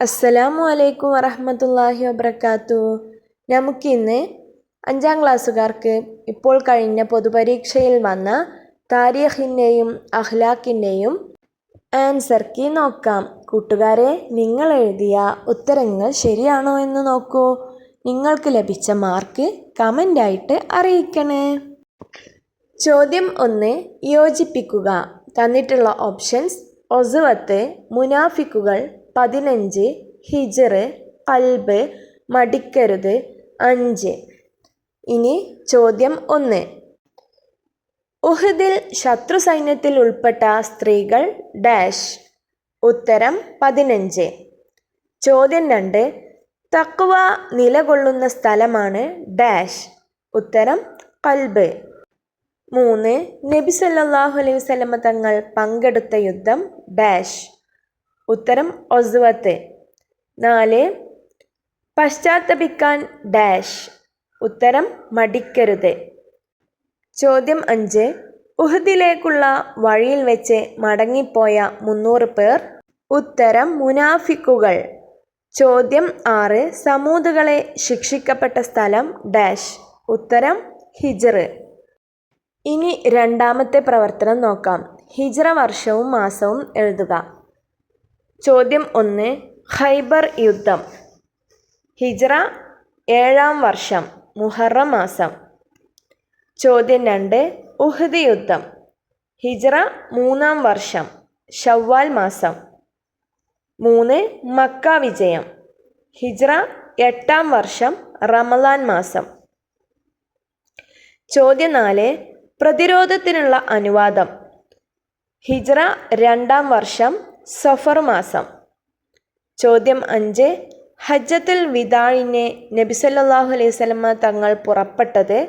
അസ്സലാമു അലൈക്കും വറഹമത്തല്ലാഹി വബർക്കാത്തു നമുക്കിന്ന് അഞ്ചാം ക്ലാസ്സുകാർക്ക് ഇപ്പോൾ കഴിഞ്ഞ പൊതുപരീക്ഷയിൽ വന്ന താരീഖിന്റെയും അഹ്ലാഖിന്റെയും ആൻസർ കീ നോക്കാം. കൂട്ടുകാരെ നിങ്ങൾ എഴുതിയ ഉത്തരങ്ങൾ ശരിയാണോ എന്ന് നോക്കൂ. നിങ്ങൾക്ക് ലഭിച്ച മാർക്ക് കമന്റായിട്ട് അറിയിക്കണേ. ചോദ്യം ഒന്ന് യോജിപ്പിക്കുക. തന്നിട്ടുള്ള ഓപ്ഷൻസ് ഒസുവത്ത് മുനാഫിക്കുകൾ പതിനഞ്ച് ഹിജറ് കൽബ് മടിക്കരുത് അഞ്ച്. ഇനി ചോദ്യം ഒന്ന്. ഉഹദിൽ ശത്രു സൈന്യത്തിൽ ഉൾപ്പെട്ട സ്ത്രീകൾ ഡാഷ്. ഉത്തരം പതിനഞ്ച്. ചോദ്യം രണ്ട്. തക്വ നിലകൊള്ളുന്ന സ്ഥലമാണ് ഡാഷ്. ഉത്തരം കൽബ്. മൂന്ന്. നബി സല്ലല്ലാഹു അലൈഹി വസല്ലമ തങ്ങൾ പങ്കെടുത്ത യുദ്ധം ഡാഷ്. ഉത്തരം ഒസ്വത്തെ. നാല് പശ്ചാത്തപിക്കാൻ ഡാഷ്. ഉത്തരം മടിക്കരുത്. ചോദ്യം അഞ്ച് ഉഹദിലേക്കുള്ള വഴിയിൽ വെച്ച് മടങ്ങിപ്പോയ മുന്നൂറ് പേർ. ഉത്തരം മുനാഫിക്കുകൾ. ചോദ്യം ആറ് സമൂതുകളെ ശിക്ഷിക്കപ്പെട്ട സ്ഥലം ഡാഷ്. ഉത്തരം ഹിജറ് ഇനി രണ്ടാമത്തെ പ്രവർത്തനം നോക്കാം. ഹിജറ വർഷവും മാസവും എഴുതുക. ചോദ്യം ഒന്ന്. ഖൈബർ യുദ്ധം. ഹിജ്റ ഏഴാം വർഷം മുഹറം മാസം. ചോദ്യം രണ്ട്. ഉഹദ് യുദ്ധം. ഹിജ്റ മൂന്നാം വർഷം ഷവ്വാൽ മാസം. മൂന്ന്. മക്ക വിജയം. ഹിജ്റ എട്ടാം വർഷം റമലാൻ മാസം. ചോദ്യം നാല്. പ്രതിരോധത്തിനുള്ള അനുവാദം. ഹിജ്റ രണ്ടാം വർഷം സഫർ മാസം ചോദ്യം അഞ്ച്. ഹജ്ജത്തുൽ വിദാഴിനെ നബിസല്ലാഹു അലൈഹി സ്വലമ തങ്ങൾ പുറപ്പെട്ടത്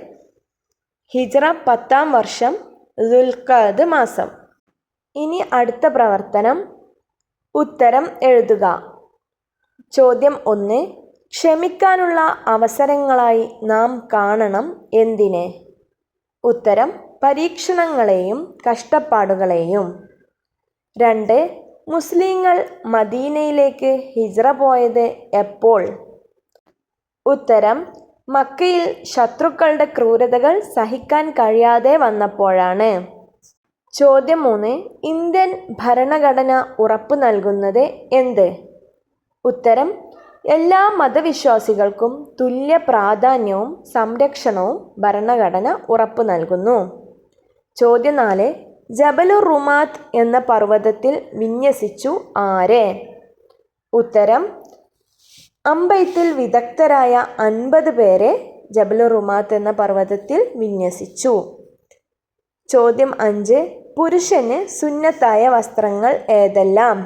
ഹിജ്റ പത്താം വർഷം ദുൽഖാദ് മാസം. ഇനി അടുത്ത പ്രവർത്തനം. ഉത്തരം എഴുതുക. ചോദ്യം ഒന്ന്. ക്ഷമിക്കാനുള്ള അവസരങ്ങളായി നാം കാണണം എന്തിനെ? ഉത്തരം പരീക്ഷണങ്ങളെയും കഷ്ടപ്പാടുകളെയും. രണ്ട്. മുസ്ലിങ്ങൾ മദീനയിലേക്ക് ഹിജ്റ പോയത് എപ്പോൾ? ഉത്തരം മക്കയിൽ ശത്രുക്കളുടെ ക്രൂരതകൾ സഹിക്കാൻ കഴിയാതെ വന്നപ്പോഴാണ്. ചോദ്യം മൂന്ന് ഇന്ത്യൻ ഭരണഘടന ഉറപ്പു നൽകുന്നത് എന്ത്? ഉത്തരം എല്ലാ മതവിശ്വാസികൾക്കും തുല്യ പ്രാധാന്യവും സംരക്ഷണവും ഭരണഘടന ഉറപ്പു നൽകുന്നു. ചോദ്യം നാല് ജബലുർ റുമാത്ത് എന്ന പർവതത്തിൽ വിന്യസിച്ചു ആരെ? ഉത്തരം അമ്പെയ്ത്തിൽ വിദഗ്ധരായ അൻപത് പേരെ ജബലുറുമാത്ത് എന്ന പർവതത്തിൽ വിന്യസിച്ചു. ചോദ്യം അഞ്ച് പുരുഷന് സുന്നത്തായ വസ്ത്രങ്ങൾ ഏതെല്ലാം?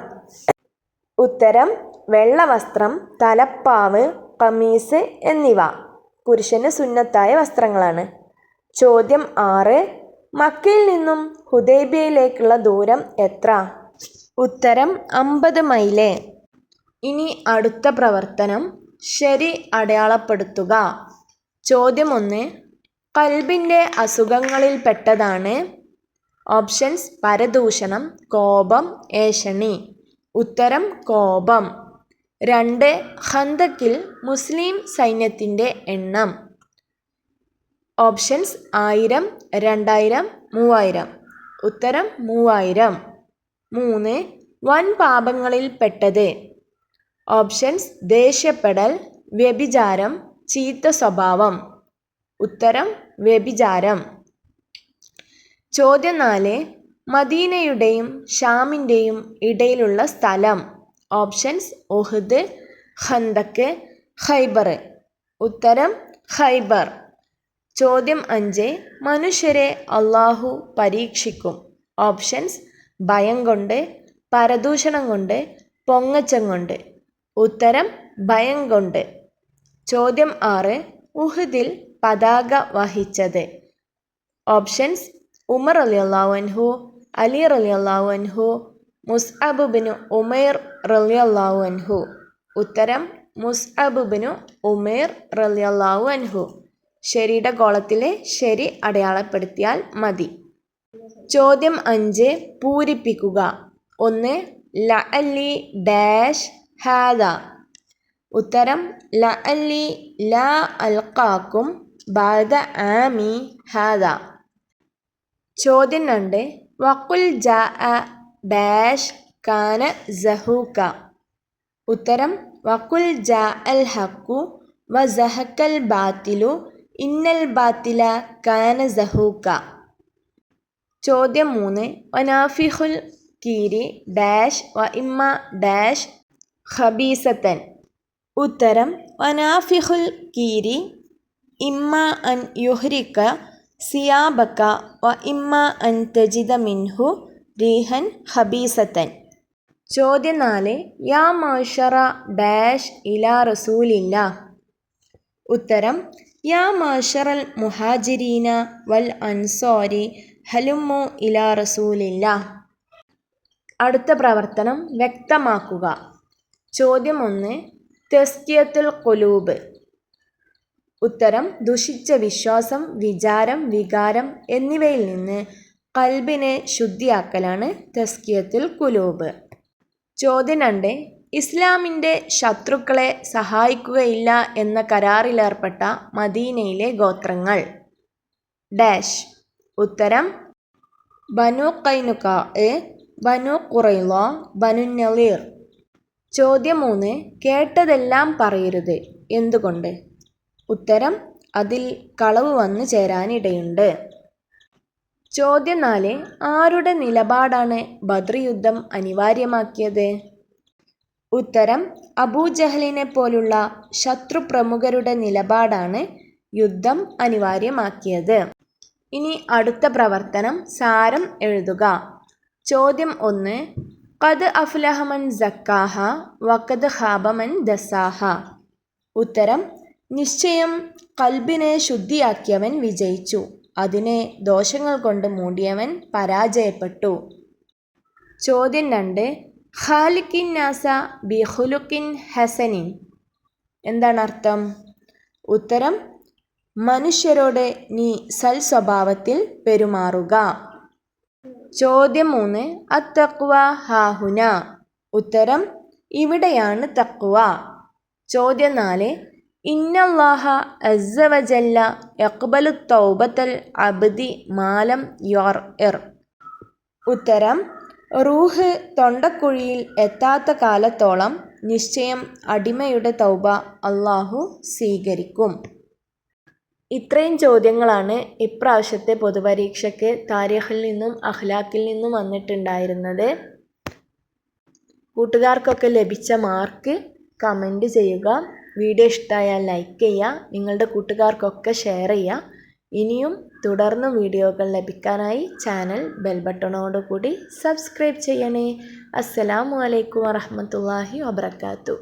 ഉത്തരം വെള്ളവസ്ത്രം തലപ്പാവ് കമീസ് എന്നിവ. പുരുഷന് സുന്നത്തായ വസ്ത്രങ്ങളാണ്. ചോദ്യം ആറ് മക്കയിൽ നിന്നും ഹുദൈബിയയിലേക്കുള്ള ദൂരം എത്ര? ഉത്തരം അമ്പത് മൈൽ. ഇനി അടുത്ത പ്രവർത്തനം ശരി അടയാളപ്പെടുത്തുക. ചോദ്യം ഒന്ന് കൽബിന്റെ അസുഖങ്ങളിൽ പെട്ടതാണ്. ഓപ്ഷൻസ് പരദൂഷണം കോപം ഏഷണി. ഉത്തരം കോപം. രണ്ട് ഹന്തക്കിൽ മുസ്ലിം സൈന്യത്തിന്റെ എണ്ണം. ഓപ്ഷൻസ് ആയിരം രണ്ടായിരം മൂവായിരം. ഉത്തരം മൂവായിരം. മൂന്ന് വൻ പാപങ്ങളിൽപ്പെട്ടത് ഓപ്ഷൻസ് ദേഷ്യപ്പെടൽ വ്യഭിചാരം ചീത്ത സ്വഭാവം. ഉത്തരം വ്യഭിചാരം. ചോദ്യം നാല് മദീനയുടെയും ഷാമിന്റെയും ഇടയിലുള്ള സ്ഥലം. Options Uhud Khandaq Khaybar. ഉത്തരം ഖൈബർ. ചോദ്യം അഞ്ച്. മനുഷ്യരെ അള്ളാഹു പരീക്ഷിക്കും. ഓപ്ഷൻസ് ഭയം കൊണ്ട് പരദൂഷണം കൊണ്ട് പൊങ്ങച്ചം കൊണ്ട്. ഉത്തരം ഭയം കൊണ്ട്. ചോദ്യം ആറ്. ഉഹുദിൽ പതാക വഹിച്ചത്. ഓപ്ഷൻസ് ഉമർ അലി അള്ളാഹുൻഹു അലി റലി അള്ളാഹുൻഹു മുസ്അബ് ബിനു ഉമേർ റലി അള്ളാഹുൻഹു ഉത്തരം മുസ്അബ് ബിനു ഉമേർ റലി അള്ളാഹു അൻഹു. ശരിയുടെ ഗോളത്തിലെ ശരി അടയാളപ്പെടുത്തിയാൽ മതി. ചോദ്യം അഞ്ച്. പൂരിപ്പിക്കുക. ഒന്ന് ല അല്ലി ഡാഷ് ഹാദ. ഉത്തരം ല അല്ലി ല അൽക്കാക്കും ബാദ ആമി ഹാദ. ചോദ്യം രണ്ട്. വക്കുൽ ജാ ഡാഷ് കാന സഹൂക്ക. ഉത്തരം വക്കുൽ ജാ അൽ ഹക്കു വ സഹക്കൽ ബാത്തിലു ഇന്നൽ ബാത്തില കാന സഹൂക്ക. ചോദ്യം മൂന്ന്. വനാഫിഹുൽ കീരി ഡാഷ് വ ഇമ്മ ഡാഷ് ഖബീസത്തൻ ഉത്തരം വനാഫിഹുൽ കീരി ഇമ്മ അൻ യുഹ്രിക്ക സിയാബക്ക വ ഇമ്മ അൻ തജിത മിൻഹു റീഹൻ ഹബീസത്തൻ ചോദ്യം നാല്. യാ മാഷറ ഡാഷ് ഇലാ റസൂലില്ല. ഉത്തരം യാ മാഷറൽ മുഹാജിരീന വൽ അൻസോരി ഹലുമു ഇലാ റസൂലില്ല. അടുത്ത പ്രവർത്തനം വ്യക്തമാക്കുക. ചോദ്യം ഒന്ന് തെസ്കിയത്തുൽ കൊലൂബ് ഉത്തരം ദുഷിച്ച വിശ്വാസം വിചാരം വികാരം എന്നിവയിൽ നിന്ന് കൽബിനെ ശുദ്ധിയാക്കലാണ് തസ്കിയത്തുൽ കുലൂബ് ചോദ്യം രണ്ട് ഇസ്ലാമിന്റെ ശത്രുക്കളെ സഹായിക്കുകയില്ല എന്ന കരാറിലേർപ്പെട്ട മദീനയിലെ ഗോത്രങ്ങൾ. ഡാഷ്. ഉത്തരം ബനു കൈനുക ബനു കുറൈല ബനു നളീർ ചോദ്യം മൂന്ന് കേട്ടതെല്ലാം പറയരുത് എന്തുകൊണ്ട്? ഉത്തരം അതിൽ കളവ് വന്നു ചേരാനിടയുണ്ട്. ചോദ്യം നാല് ആരുടെ നിലപാടാണ് ബദ്ർ യുദ്ധം അനിവാര്യമാക്കിയത്? ഉത്തരം അബൂജഹലിനെ പോലുള്ള ശത്രുപ്രമുഖരുടെ നിലപാടാണ് യുദ്ധം അനിവാര്യമാക്കിയത്. ഇനി അടുത്ത പ്രവർത്തനം സാരം എഴുതുക. ചോദ്യം ഒന്ന് കത് അഫ്ലഹമൻ സക്കാഹ വക്കത് ഹാബമൻ ദസാഹ? ഉത്തരം നിശ്ചയം കൽബിനെ ശുദ്ധിയാക്കിയവൻ വിജയിച്ചു. അതിനെ ദോഷങ്ങൾ കൊണ്ട് മൂടിയവൻ പരാജയപ്പെട്ടു. ചോദ്യം രണ്ട് ഖാലിക്കിൻ നാസ ബിഹുലുക്കിൻ ഹസനിൻ. എന്താണ് അർത്ഥം? ഉത്തരം മനുഷ്യരോട് നീ സൽ സ്വഭാവത്തിൽ പെരുമാറുക. ചോദ്യം മൂന്ന് അത്തക്വ ഹാഹുന ഉത്തരം ഇവിടെയാണ് തക്വ ചോദ്യം നാല് ഇന്നല്ലാഹ അസവജല്ല യക്ബലു തൗബത്തൽ അബ്ദി മാലം യോർ എർ ഉത്തരം റൂഹ് തൊണ്ടക്കുഴിയിൽ എത്താത്ത കാലത്തോളം നിശ്ചയം അടിമയുടെ തൗബ അള്ളാഹു സ്വീകരിക്കും. ഇത്രയും ചോദ്യങ്ങളാണ് ഇപ്രാവശ്യത്തെ പൊതുപരീക്ഷയ്ക്ക് താരീഖിൽ നിന്നും അഖ്ലാഖിൽ നിന്നും വന്നിട്ടുണ്ടായിരുന്നത്. കൂട്ടുകാർക്കൊക്കെ ലഭിച്ച മാർക്ക് കമന്റ് ചെയ്യുക. വീഡിയോ ഇഷ്ടമായാൽ ലൈക്ക് ചെയ്യുക. നിങ്ങളുടെ കൂട്ടുകാർക്കൊക്കെ ഷെയർ ചെയ്യുക. ഇനിയും തുടർന്ന് വീഡിയോകൾ ലഭിക്കാനായി ചാനൽ ബെൽ ബട്ടണോടുകൂടി സബ്സ്ക്രൈബ് ചെയ്യണേ. അസ്സലാമു അലൈക്കും വറഹമത്തല്ലാഹി വബർക്കാത്തു